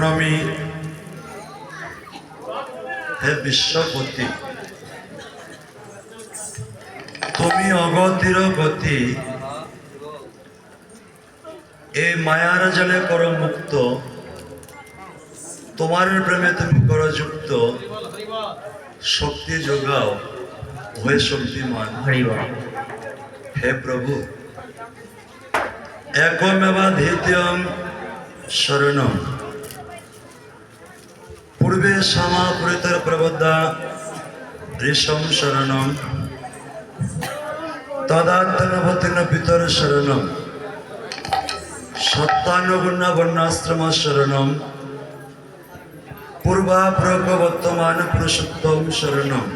প্রণমী হে বিশ্বপতি তুমি অগতির গতি এই মায়ার জলে করো মুক্ত তোমার প্রেমে তুমি করো যুক্ত শক্তি যোগাও হয়ে শক্তি শক্তিমান হে প্রভু একমেবাধিত্যম শরণম। পূর্বে সমাপৃতর প্রবদ্ধা ঋষম শরণম। তদাত্মনভতিন পিতর শরণম। সত্যানুগুণ বর্ণাশ্রম শরণম। পূর্বা প্রবর্তমান পুরুষোত্তম শরণম।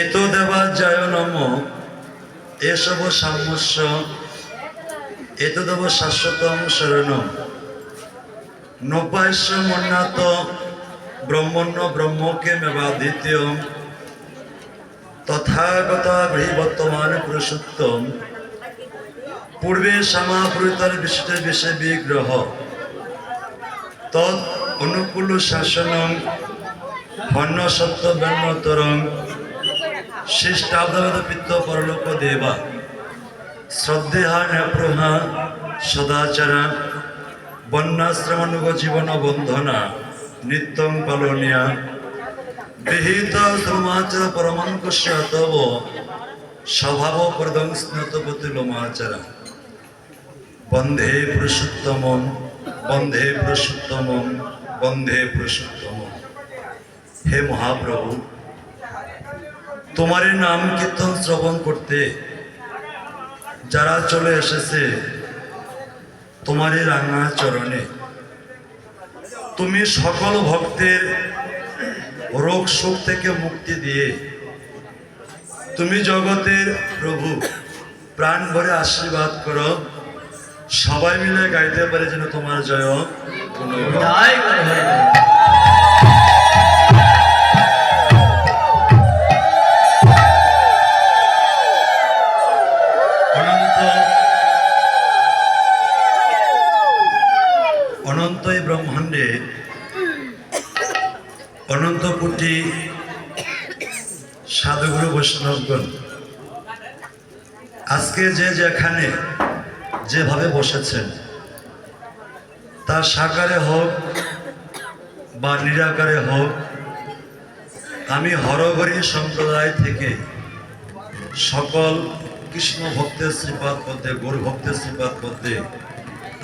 এতো দেবা জয় নম এসব সাম্যস্য। এতদেব শাশ্বতম শরণম। নব্বাস্য মন্নাত ব্রহ্মণ্য ব্রহ্মকে মেবা দ্বিতীয় তথাগত বর্তমান পুরুষোত্তম। পূর্বে সমাপৃতর বিশিষ্ট বিষয় বিগ্রহ। তৎ অনুকূল শাসনম হন্য সত্য ব্রহ্মতরং শিষ্টাবদ পিত্ত পরলোক দেবা শ্রদ্ধেহা ন্যাপ্রহা সদাচারা বন্যাশ্রমানুগ জীবন বন্ধনা নিত্যং পালনীয়া। বিহিত শ্রমাচর পরমাঙ্কুশ তব স্বভাব প্রদং স্নতপতি লোমাচরা। বন্ধে পুরুষোত্তম বন্ধে পুরুষোত্তম বন্ধে পুরুষোত্তম হে মহাপ্রভু তোমার নাম কীর্তন শ্রবণ করতে যারা চলে এসেছে তোমারই রাঙা চরণে। তুমি সকল ভক্তের রোগ শোক থেকে মুক্তি দিয়ে, তুমি জগতের প্রভু, প্রাণ ভরে আশীর্বাদ করো। সবাই মিলে গাইতে পারে যেন তোমার জয় গুণগান। এই ব্রহ্মাণ্ডে, অনন্ত কোটি সাধুগুরু বৈষ্ণবগণ। আজকে যে যেখানে যেভাবে বসেছেন তা সাকারে হোক বা নিরাকারে হোক, আমি হরগরি সম্প্রদায় থেকে সকল কৃষ্ণ ভক্তের শ্রীপাদ পদ্মে, গৌর ভক্তের শ্রীপাদ পদ্মে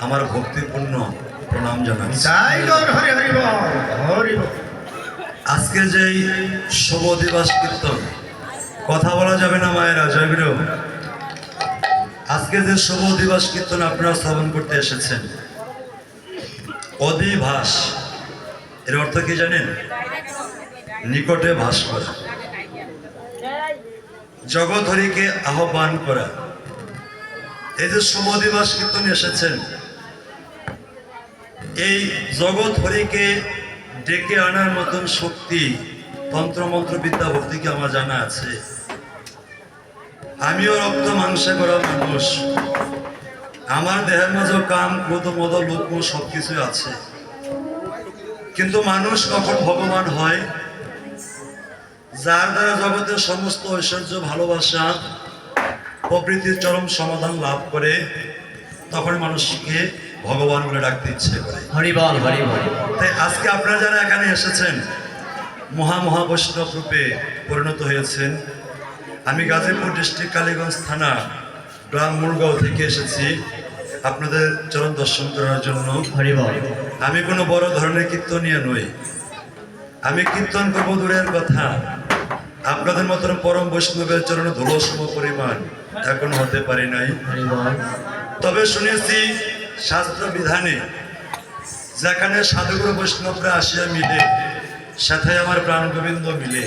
আমার ভক্তিপূর্ণ প্রণাম বল। আজকে যেই শুভ দিবস কীর্তন কথা বলা যাবে না মায়েরা জয়গুরু আজকে যে শুভ দিবস কীর্তন আপনারা শ্রবণ করতে এসেছেন অধিভাস এর অর্থ কি জানেন? নিকটে ভাস করা। জগধরীকে আহ্বান করা। এই যে শুভ দিবস কীর্তন এসেছেন এই জগৎ হরিকে ডেকে আনার মতন শক্তি তন্ত্রমন্ত্র বিদ্যা আমার জানা আছে। আমিও রক্ত মাংসে করা মানুষ। আমার দেহের মাঝে কাম, ক্রোধ, মদ, লোক সব কিছুই আছে। কিন্তু মানুষ কখন ভগবান হয়? যার দ্বারা জগতের সমস্ত ঐশ্বর্য, ভালোবাসা, প্রকৃতির চরম সমাধান লাভ করে, তখন মানুষকে ভগবান বলে ডাকতে ইচ্ছে করে। হরি বল হরি বল। তাই আজকে আপনারা যারা এখানে এসেছেন মহা মহাবৈষ্ণব রূপে পরিণত হয়েছেন আমি গাজীপুর ডিস্ট্রিক্ট কালীগঞ্জ থানা গ্রাম মুরগাঁও থেকে এসেছি আপনাদের চরণ দর্শন করার জন্য। হরি বল। আমি কোনো বড় ধরনের কীর্তনীয় নই। আমি কীর্তন করব দূরের কথা। আপনাদের মতন পরম বৈষ্ণবের চরণে ধুলোসম পরিমাণ এখন হতে পারি নাই। তবে শুনেছি শাস্ত্র বিধানে যেখানে সাধুগুরু বৈষ্ণবরা আসিয়া মিলে সাথে আমার প্রাণ গোবিন্দ মিলে।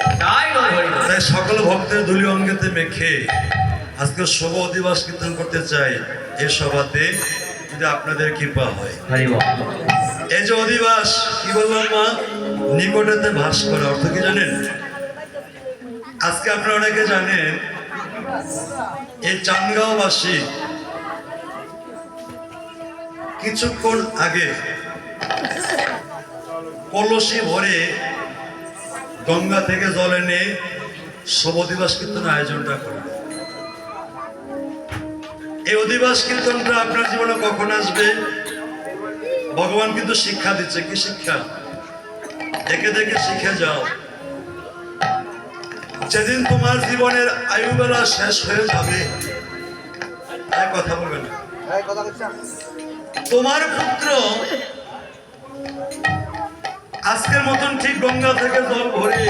তাই সকল ভক্তের ধুলি অঙ্গেতে মেখে আজকে শুভ দিবস কীর্তন করতে চাই এই সভাতে যদি আপনাদের কৃপা হয়। এই যে অধিবাস কি বললাম মা? নিকটেতে ভাস করা অর্থ কি জানেন? আজকে আপনারা অনেকে জানেন এই চানগাঁওবাসী কিছুক্ষণ আগে কলসি ভরে গঙ্গা থেকে জল এনে শুভ দিবস কীর্তনের আয়োজনটা করে। এই অধিবাস কীর্তনটা আপনার জীবনে কখন আসবে? ভগবান কিন্তু শিক্ষা দিচ্ছে। কি শিক্ষা? দেখে দেখে শিখে যাও। যেদিন তোমার জীবনের আয়ুবেলা শেষ হয়ে যাবে কথা বলবে না। তোমার পুত্র আজকের মতন ঠিক গঙ্গা থেকে জল ভরে।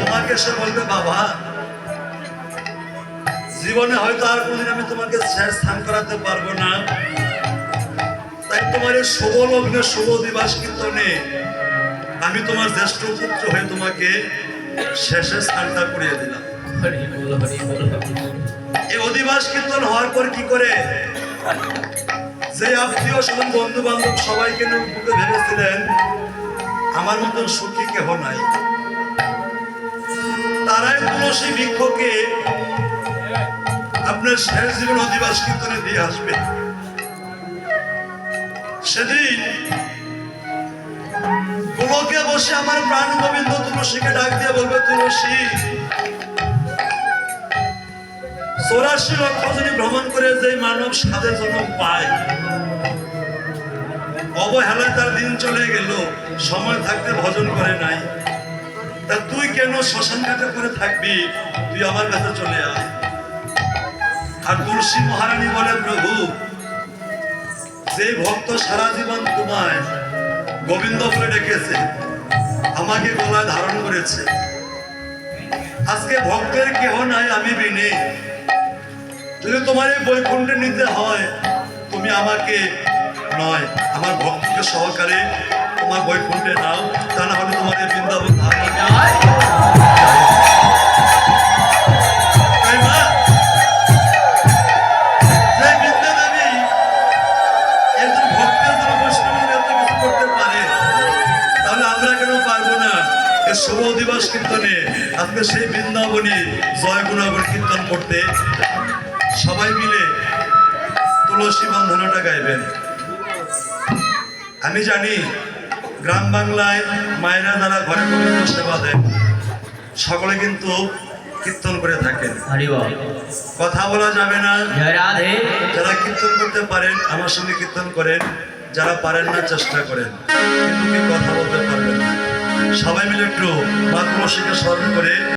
তোমাকে সে বলবে বাবা জীবনে হয়তো আর কোনদিন আমি তোমাকে শেষ স্থান করাতে পারব না তাই তোমার এই শুভ লগ্নে শুভ দিবস কীর্তনে আমি তোমার জ্যেষ্ঠ পুত্র হয়ে তোমাকে শেষে স্থানটা করিয়ে দিলাম। এই অধিবাস কীর্তন হওয়ার পর কি করে যে আত্মীয় স্বজন বন্ধু বান্ধব সবাইকে বুকে ভেবেছিলেন আমার মতন সুখী কেহ নাই। তারাই তুলসী বৃক্ষকে আপনার শেষ জীবন অধিবাস কীর্তনে দিয়ে আসবে। সেদিন গোলকে বসে আমার প্রাণ গোবিন্দ তুলসীকে ডাক দিয়ে বলবে, তুলসী চৌরাশি লক্ষ যদি ভ্রমণ করে যে মানব সাধে জন্ম পায়। অবহেলায় তার দিন চলে গেল, সময় থাকতে ভজন করে নাই। তা তুই কেন শ্মশান করে থাকবি? তুই আমার কাছে চলে আয়। আর তুলসী মহারানী বলে, প্রভু যে ভক্ত সারা জীবন তোমায় গোবিন্দ বলে ডেকেছে, আমাকে গলায় ধারণ করেছে। আজকে ভক্তের কেহ নাই, আমি বিনে যদি তোমার এই বৈকুণ্ঠে নিতে হয়, তুমি আমাকে নয়, আমার ভক্তকে সহকারে তোমার বৈকুণ্ঠে নাও, তা না হলে তোমার বৃন্দাবন শুভ দিবস কীর্তনে আজকে সেই বৃন্দাবনী জয় গুণাবলী কীর্তন করতে। সবাই মিলে তুলসী বন্ধনাটা গাইবেন। আমি জানি গ্রাম বাংলায় মায়েরা যারা ঘরে গোবিন্দ সেবা দেন সকলে কিন্তু কীর্তন করে থাকেন। কথা বলা যাবে না। যারা কীর্তন করতে পারেন আমার সঙ্গে কীর্তন করেন। যারা পারেন না চেষ্টা করেন। কিন্তু কথা বলতে পারবেন না। সবাই মিলে একটু মা তুলসীকে স্মরণ করে